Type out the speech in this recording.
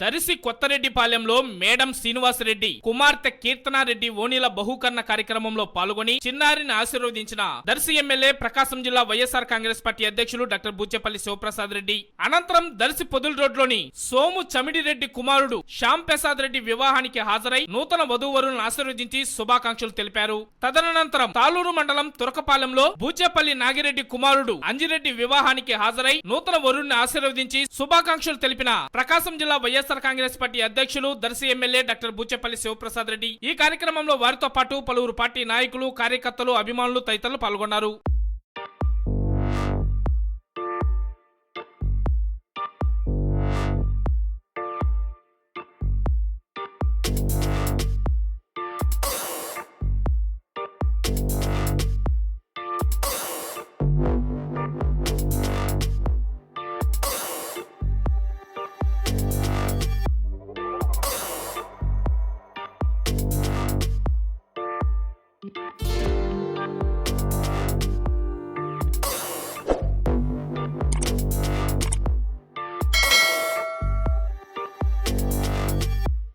దరిసి కొత్తరెడ్డిపాలెంలో మేడం శ్రీనివాసరెడ్డి కుమార్తె కీర్తనారెడ్డి ఓణిల బహుకరణ కార్యక్రమంలో పాల్గొని చిన్నారిని ఆశీర్వదించిన దర్శి ఎమ్మెల్యే ప్రకాశం జిల్లా వైఎస్ఆర్ కాంగ్రెస్ పార్టీ అధ్యక్షులు డాక్టర్ బూచేపల్లి శివప్రసాద్ రెడ్డి. అనంతరం దర్శి పొదుల రోడ్లోని సోము చమిడిరెడ్డి కుమారుడు శ్యామ్ ప్రసాద్ రెడ్డి వివాహానికి హాజరై నూతన వధూవరులను ఆశీర్వదించి శుభాకాంక్షలు తెలిపారు. తదనంతరం తాలూరు మండలం తురకపాలెంలో బూచేపల్లి నాగిరెడ్డి కుమారుడు అంజిరెడ్డి వివాహానికి హాజరై నూతన వరుణ్ణి ఆశీర్వదించి శుభాకాంక్షలు తెలిపిన ప్రకాశం జిల్లా వైఎస్ వైఎస్ఆర్ కాంగ్రెస్ పార్టీ అధ్యక్షులు దర్శి ఎమ్మెల్యే డాక్టర్ బూచేపల్లి శివప్రసాద్ రెడ్డి. ఈ కార్యక్రమంలో వారితో పాటు పలువురు పార్టీ నాయకులు కార్యకర్తలు అభిమానులు తదితరులు పాల్గొన్నారు. you.